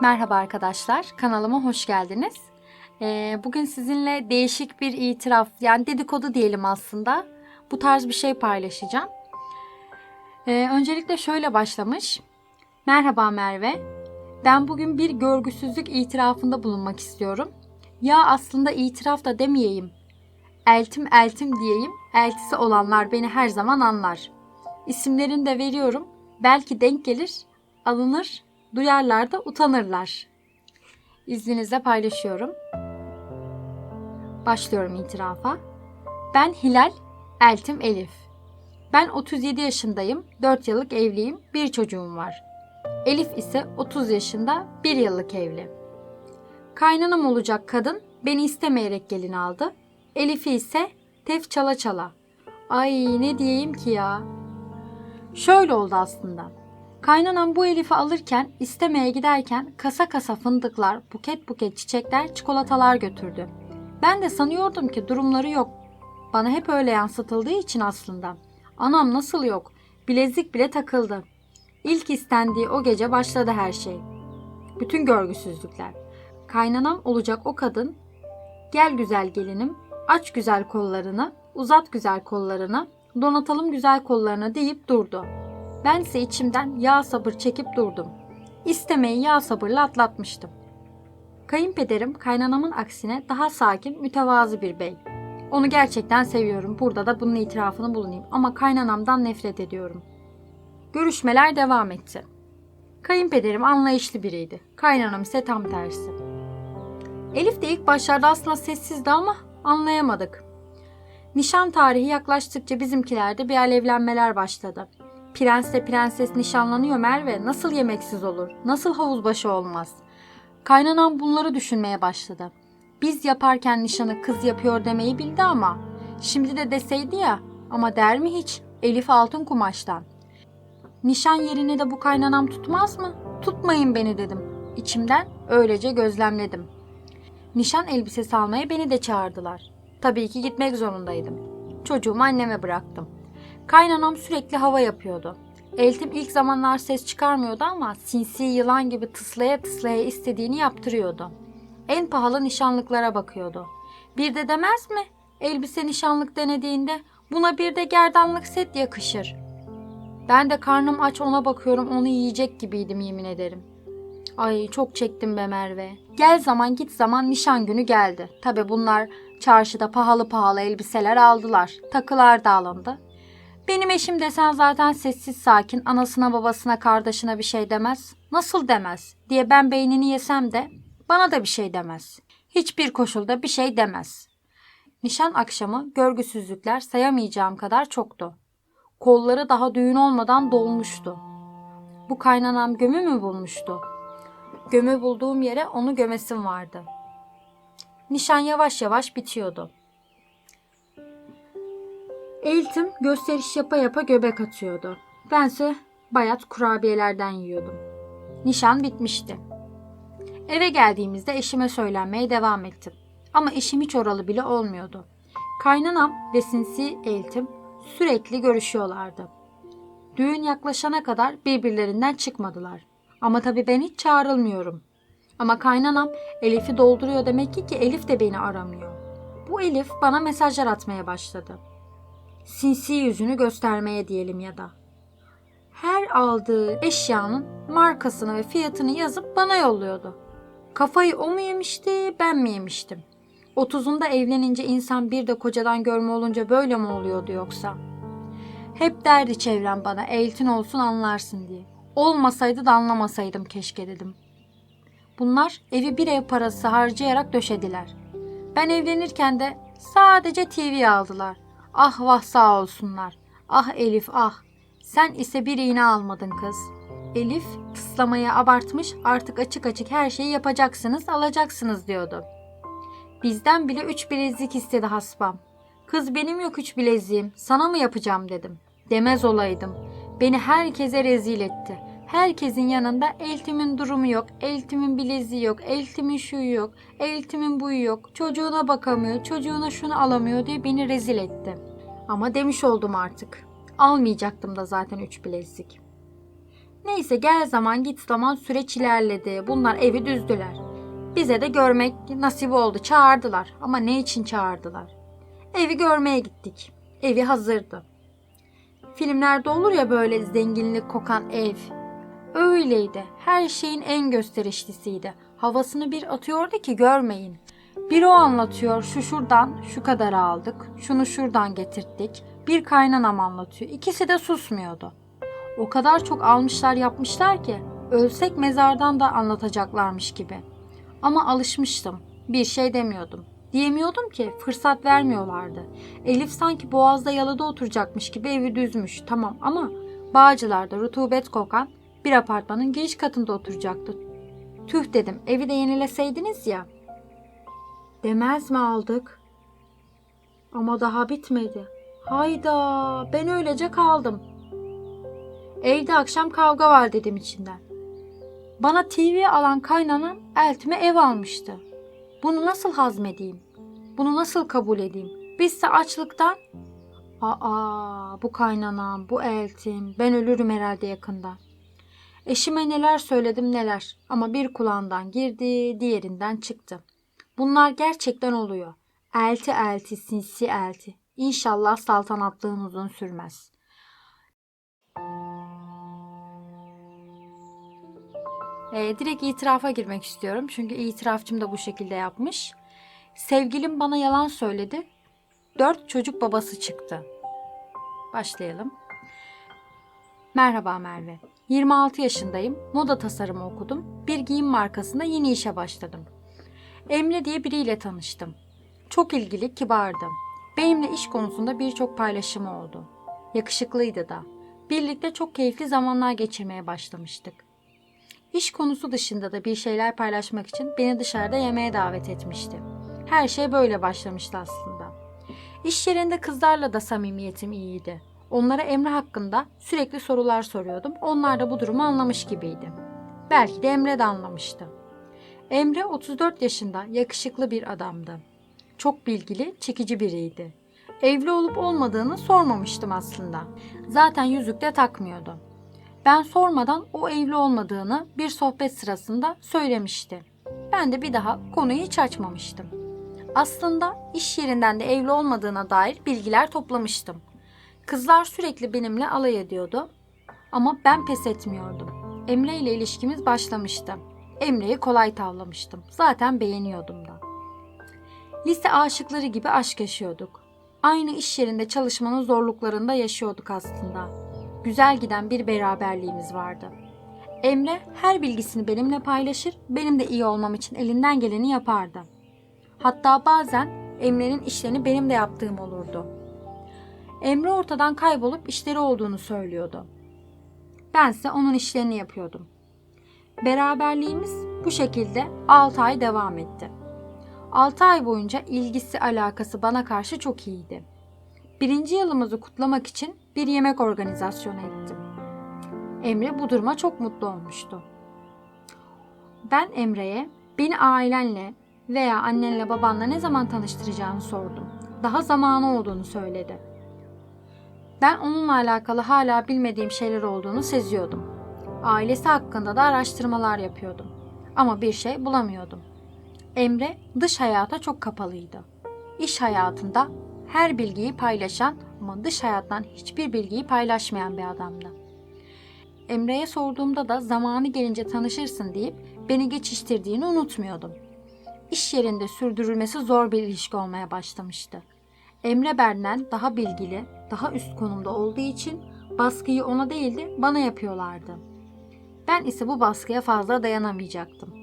Merhaba arkadaşlar, kanalıma hoş geldiniz. Ee, bugün sizinle değişik bir itiraf, yani dedikodu diyelim aslında. Bu tarz bir şey paylaşacağım. Ee, öncelikle şöyle başlamış. Merhaba Merve, ben bugün bir görgüsüzlük itirafında bulunmak istiyorum. Ya aslında itiraf da demeyeyim. Eltim eltim diyeyim, eltisi olanlar beni her zaman anlar. İsimlerini de veriyorum. Belki denk gelir, alınır, duyarlar da utanırlar. İzninizle paylaşıyorum. Başlıyorum itirafa. Ben Hilal, eltim Elif. Ben 37 yaşındayım, 4 yıllık evliyim, bir çocuğum var. Elif ise 30 yaşında, 1 yıllık evli. Kaynanam olacak kadın beni istemeyerek gelin aldı. Elif'i ise tef çala çala. Ay ne diyeyim ki ya. Şöyle oldu aslında. Kaynanam bu Elif'i alırken istemeye giderken kasa kasa fındıklar, buket buket çiçekler, çikolatalar götürdü. Ben de sanıyordum ki durumları yok. Bana hep öyle yansıtıldığı için aslında. Anam nasıl yok? Bilezik bile takıldı. İlk istendiği o gece başladı her şey. Bütün görgüsüzlükler. Kaynanam olacak o kadın, gel güzel gelinim, aç güzel kollarını, uzat güzel kollarını, donatalım güzel kollarını deyip durdu. Bense içimden yağ sabır çekip durdum. İstemeyi yağ sabırla atlatmıştım. Kayınpederim kaynanamın aksine daha sakin, mütevazı bir bey. Onu gerçekten seviyorum. Burada da bunun itirafını bulunayım. Ama kaynanamdan nefret ediyorum. Görüşmeler devam etti. Kayınpederim anlayışlı biriydi. Kaynanam ise tam tersi. Elif de ilk başlarda aslında sessizdi ama anlayamadık. Nişan tarihi yaklaştıkça bizimkilerde bir alevlenmeler başladı. Prensle prenses nişanlanıyor Merve. Nasıl yemeksiz olur? Nasıl havuzbaşı olmaz? Kaynanam bunları düşünmeye başladı. Biz yaparken nişanı kız yapıyor demeyi bildi ama. Şimdi de deseydi ya ama der mi hiç? Elif altın kumaştan. Nişan yerine de bu kaynanam tutmaz mı? Tutmayın beni dedim. İçimden öylece gözlemledim. Nişan elbisesi almaya beni de çağırdılar. Tabii ki gitmek zorundaydım. Çocuğumu anneme bıraktım. Kaynanam sürekli hava yapıyordu. Eltim ilk zamanlar ses çıkarmıyordu ama sinsi yılan gibi tıslaya tıslaya istediğini yaptırıyordu. En pahalı nişanlıklara bakıyordu. Bir de demez mi? Elbise nişanlık denediğinde buna bir de gerdanlık set yakışır. Ben de karnım aç ona bakıyorum onu yiyecek gibiydim yemin ederim. Ay çok çektim be Merve. Gel zaman git zaman nişan günü geldi. Tabi bunlar çarşıda pahalı pahalı elbiseler aldılar. Takılar da alındı. Benim eşim desen zaten sessiz sakin, anasına babasına kardeşine bir şey demez. Nasıl demez diye ben beynini yesem de bana da bir şey demez. Hiçbir koşulda bir şey demez. Nişan akşamı görgüsüzlükler sayamayacağım kadar çoktu. Kolları daha düğün olmadan dolmuştu. Bu kaynanam gömü mü bulmuştu? Gömü bulduğum yere onu gömesim vardı. Nişan yavaş yavaş bitiyordu. Eğitim gösteriş yapa yapa göbek atıyordu. Bense bayat kurabiyelerden yiyordum. Nişan bitmişti. Eve geldiğimizde eşime söylenmeye devam ettim. Ama eşim hiç oralı bile olmuyordu. Kaynanam ve sinsi eltim sürekli görüşüyorlardı. Düğün yaklaşana kadar birbirlerinden çıkmadılar. Ama tabii ben hiç çağrılmıyorum. Ama kaynanam Elif'i dolduruyor demek ki ki Elif de beni aramıyor. Bu Elif bana mesajlar atmaya başladı sinsi yüzünü göstermeye diyelim ya da. Her aldığı eşyanın markasını ve fiyatını yazıp bana yolluyordu. Kafayı o mu yemişti, ben mi yemiştim? Otuzunda evlenince insan bir de kocadan görme olunca böyle mi oluyordu yoksa? Hep derdi çevrem bana, eltin olsun anlarsın diye. Olmasaydı da anlamasaydım keşke dedim. Bunlar evi bir ev parası harcayarak döşediler. Ben evlenirken de sadece TV aldılar. Ah vah sağ olsunlar. Ah Elif ah. Sen ise bir iğne almadın kız. Elif tıslamayı abartmış artık açık açık her şeyi yapacaksınız alacaksınız diyordu. Bizden bile üç bilezik istedi hasbam. Kız benim yok üç bileziğim sana mı yapacağım dedim. Demez olaydım. Beni herkese rezil etti. Herkesin yanında eltimin durumu yok, eltimin bileziği yok, eltimin şuyu yok, eltimin buyu yok, çocuğuna bakamıyor, çocuğuna şunu alamıyor diye beni rezil etti. Ama demiş oldum artık. Almayacaktım da zaten üç bilezik. Neyse gel zaman git zaman süreç ilerledi. Bunlar evi düzdüler. Bize de görmek nasip oldu. Çağırdılar. Ama ne için çağırdılar? Evi görmeye gittik. Evi hazırdı. Filmlerde olur ya böyle zenginlik kokan ev. Öyleydi. Her şeyin en gösterişlisiydi. Havasını bir atıyordu ki görmeyin. Bir o anlatıyor şu şuradan şu kadar aldık, şunu şuradan getirttik. Bir kaynanam anlatıyor. İkisi de susmuyordu. O kadar çok almışlar yapmışlar ki ölsek mezardan da anlatacaklarmış gibi. Ama alışmıştım. Bir şey demiyordum. Diyemiyordum ki fırsat vermiyorlardı. Elif sanki boğazda yalıda oturacakmış gibi evi düzmüş. Tamam ama Bağcılar'da rutubet kokan bir apartmanın giriş katında oturacaktı. Tüh dedim evi de yenileseydiniz ya. Demez mi aldık? Ama daha bitmedi. Hayda ben öylece kaldım. Evde akşam kavga var dedim içinden. Bana TV alan kaynanam eltime ev almıştı. Bunu nasıl hazmedeyim? Bunu nasıl kabul edeyim? Bizse açlıktan... Aa bu kaynanam, bu eltim. Ben ölürüm herhalde yakında. Eşime neler söyledim neler ama bir kulağından girdi, diğerinden çıktı. Bunlar gerçekten oluyor. Elti elti, sinsi elti. İnşallah saltanatlığın uzun sürmez. Ee, direkt itirafa girmek istiyorum. Çünkü itirafçım da bu şekilde yapmış. Sevgilim bana yalan söyledi. Dört çocuk babası çıktı. Başlayalım. Merhaba Merve. 26 yaşındayım. Moda tasarımı okudum. Bir giyim markasında yeni işe başladım. Emre diye biriyle tanıştım. Çok ilgili, kibardı. Benimle iş konusunda birçok paylaşımı oldu. Yakışıklıydı da. Birlikte çok keyifli zamanlar geçirmeye başlamıştık. İş konusu dışında da bir şeyler paylaşmak için beni dışarıda yemeğe davet etmişti. Her şey böyle başlamıştı aslında. İş yerinde kızlarla da samimiyetim iyiydi. Onlara Emre hakkında sürekli sorular soruyordum. Onlar da bu durumu anlamış gibiydi. Belki de Emre de anlamıştı. Emre 34 yaşında yakışıklı bir adamdı. Çok bilgili, çekici biriydi. Evli olup olmadığını sormamıştım aslında. Zaten yüzük de takmıyordu. Ben sormadan o evli olmadığını bir sohbet sırasında söylemişti. Ben de bir daha konuyu hiç açmamıştım. Aslında iş yerinden de evli olmadığına dair bilgiler toplamıştım. Kızlar sürekli benimle alay ediyordu ama ben pes etmiyordum. Emre ile ilişkimiz başlamıştı. Emre'yi kolay tavlamıştım. Zaten beğeniyordum da. Lise aşıkları gibi aşk yaşıyorduk. Aynı iş yerinde çalışmanın zorluklarında yaşıyorduk aslında. Güzel giden bir beraberliğimiz vardı. Emre her bilgisini benimle paylaşır, benim de iyi olmam için elinden geleni yapardı. Hatta bazen Emre'nin işlerini benim de yaptığım olurdu. Emre ortadan kaybolup işleri olduğunu söylüyordu. Bense onun işlerini yapıyordum. Beraberliğimiz bu şekilde 6 ay devam etti. 6 ay boyunca ilgisi alakası bana karşı çok iyiydi. Birinci yılımızı kutlamak için bir yemek organizasyonu ettim. Emre bu duruma çok mutlu olmuştu. Ben Emre'ye beni ailenle veya annenle babanla ne zaman tanıştıracağını sordum. Daha zamanı olduğunu söyledi. Ben onunla alakalı hala bilmediğim şeyler olduğunu seziyordum. Ailesi hakkında da araştırmalar yapıyordum. Ama bir şey bulamıyordum. Emre dış hayata çok kapalıydı. İş hayatında her bilgiyi paylaşan ama dış hayattan hiçbir bilgiyi paylaşmayan bir adamdı. Emre'ye sorduğumda da zamanı gelince tanışırsın deyip beni geçiştirdiğini unutmuyordum. İş yerinde sürdürülmesi zor bir ilişki olmaya başlamıştı. Emre benden daha bilgili, daha üst konumda olduğu için baskıyı ona değil de bana yapıyorlardı. Ben ise bu baskıya fazla dayanamayacaktım.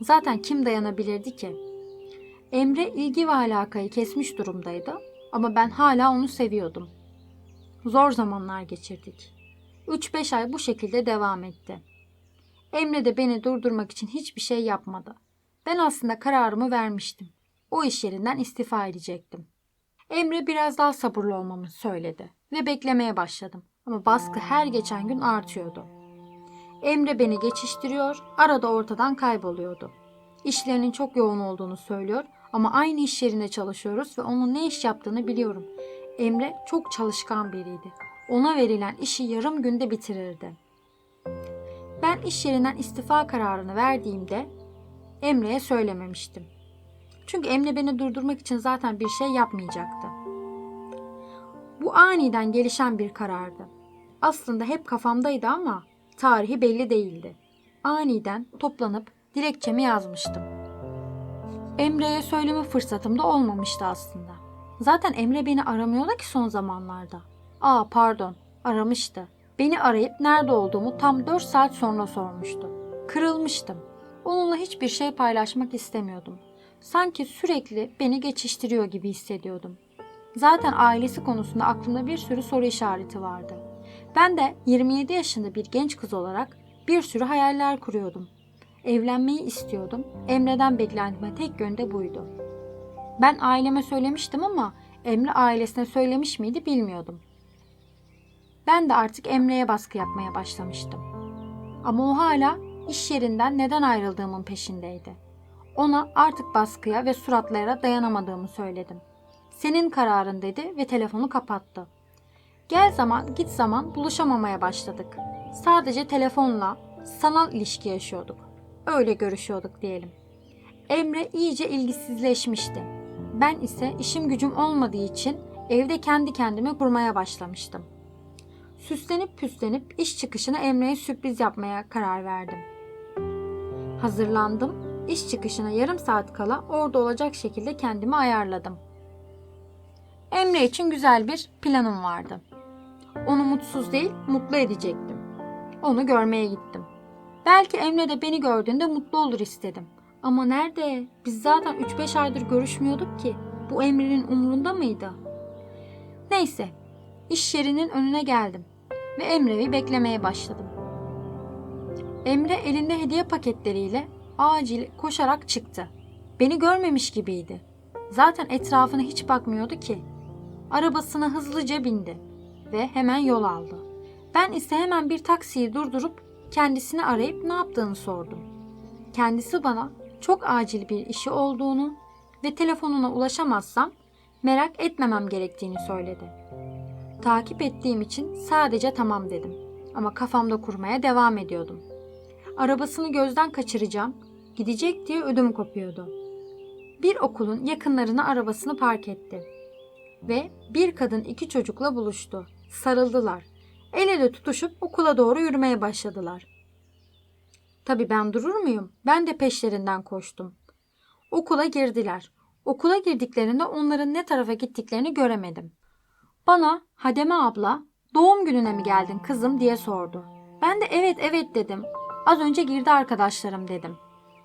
Zaten kim dayanabilirdi ki? Emre ilgi ve alakayı kesmiş durumdaydı ama ben hala onu seviyordum. Zor zamanlar geçirdik. 3-5 ay bu şekilde devam etti. Emre de beni durdurmak için hiçbir şey yapmadı. Ben aslında kararımı vermiştim. O iş yerinden istifa edecektim. Emre biraz daha sabırlı olmamı söyledi ve beklemeye başladım. Ama baskı her geçen gün artıyordu. Emre beni geçiştiriyor, arada ortadan kayboluyordu. İşlerinin çok yoğun olduğunu söylüyor ama aynı iş yerinde çalışıyoruz ve onun ne iş yaptığını biliyorum. Emre çok çalışkan biriydi. Ona verilen işi yarım günde bitirirdi. Ben iş yerinden istifa kararını verdiğimde Emre'ye söylememiştim. Çünkü Emre beni durdurmak için zaten bir şey yapmayacaktı. Bu aniden gelişen bir karardı. Aslında hep kafamdaydı ama tarihi belli değildi. Aniden toplanıp dilekçemi yazmıştım. Emre'ye söyleme fırsatım da olmamıştı aslında. Zaten Emre beni aramıyordu ki son zamanlarda. Aa pardon, aramıştı. Beni arayıp nerede olduğumu tam 4 saat sonra sormuştu. Kırılmıştım. Onunla hiçbir şey paylaşmak istemiyordum. Sanki sürekli beni geçiştiriyor gibi hissediyordum. Zaten ailesi konusunda aklımda bir sürü soru işareti vardı. Ben de 27 yaşında bir genç kız olarak bir sürü hayaller kuruyordum. Evlenmeyi istiyordum. Emre'den beklentime tek yönde buydu. Ben aileme söylemiştim ama Emre ailesine söylemiş miydi bilmiyordum. Ben de artık Emre'ye baskı yapmaya başlamıştım. Ama o hala iş yerinden neden ayrıldığımın peşindeydi. Ona artık baskıya ve suratlara dayanamadığımı söyledim. Senin kararın dedi ve telefonu kapattı. Gel zaman git zaman buluşamamaya başladık. Sadece telefonla sanal ilişki yaşıyorduk. Öyle görüşüyorduk diyelim. Emre iyice ilgisizleşmişti. Ben ise işim gücüm olmadığı için evde kendi kendime kurmaya başlamıştım. Süslenip püslenip iş çıkışına Emre'ye sürpriz yapmaya karar verdim. Hazırlandım. İş çıkışına yarım saat kala orada olacak şekilde kendimi ayarladım. Emre için güzel bir planım vardı. Onu mutsuz değil, mutlu edecektim. Onu görmeye gittim. Belki Emre de beni gördüğünde mutlu olur istedim. Ama nerede? Biz zaten 3-5 aydır görüşmüyorduk ki. Bu Emre'nin umrunda mıydı? Neyse, iş yerinin önüne geldim ve Emre'yi beklemeye başladım. Emre elinde hediye paketleriyle acil koşarak çıktı. Beni görmemiş gibiydi. Zaten etrafına hiç bakmıyordu ki. Arabasına hızlıca bindi ve hemen yol aldı. Ben ise hemen bir taksiyi durdurup kendisini arayıp ne yaptığını sordum. Kendisi bana çok acil bir işi olduğunu ve telefonuna ulaşamazsam merak etmemem gerektiğini söyledi. Takip ettiğim için sadece tamam dedim ama kafamda kurmaya devam ediyordum. Arabasını gözden kaçıracağım, gidecek diye ödüm kopuyordu. Bir okulun yakınlarına arabasını park etti ve bir kadın iki çocukla buluştu. Sarıldılar. El ele tutuşup okula doğru yürümeye başladılar. Tabii ben durur muyum? Ben de peşlerinden koştum. Okula girdiler. Okula girdiklerinde onların ne tarafa gittiklerini göremedim. Bana Hademe abla doğum gününe mi geldin kızım diye sordu. Ben de evet evet dedim. Az önce girdi arkadaşlarım dedim.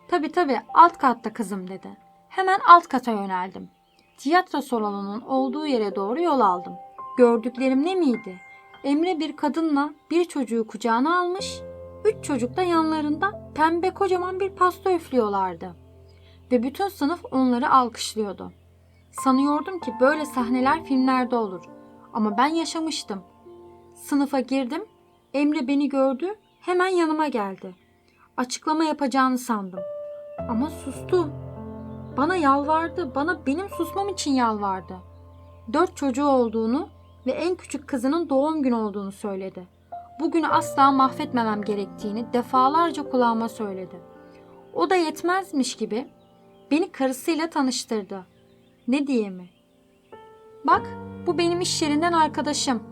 Tabii tabii alt katta kızım dedi. Hemen alt kata yöneldim. Tiyatro salonunun olduğu yere doğru yol aldım. Gördüklerim ne miydi? Emre bir kadınla bir çocuğu kucağına almış, üç çocuk da yanlarında pembe kocaman bir pasta üflüyorlardı. Ve bütün sınıf onları alkışlıyordu. Sanıyordum ki böyle sahneler filmlerde olur. Ama ben yaşamıştım. Sınıfa girdim, Emre beni gördü, hemen yanıma geldi. Açıklama yapacağını sandım. Ama sustu. Bana yalvardı, bana benim susmam için yalvardı. Dört çocuğu olduğunu ve en küçük kızının doğum günü olduğunu söyledi. Bugünü asla mahvetmemem gerektiğini defalarca kulağıma söyledi. O da yetmezmiş gibi beni karısıyla tanıştırdı. Ne diye mi? Bak, bu benim iş yerinden arkadaşım.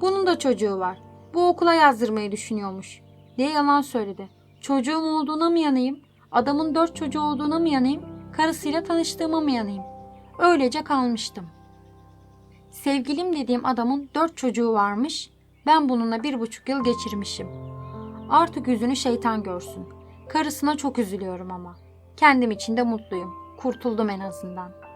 Bunun da çocuğu var. Bu okula yazdırmayı düşünüyormuş. diye yalan söyledi. Çocuğum olduğuna mı yanayım? Adamın dört çocuğu olduğuna mı yanayım? Karısıyla tanıştığıma mı yanayım? Öylece kalmıştım. Sevgilim dediğim adamın dört çocuğu varmış. Ben bununla bir buçuk yıl geçirmişim. Artık yüzünü şeytan görsün. Karısına çok üzülüyorum ama. Kendim için de mutluyum. Kurtuldum en azından.''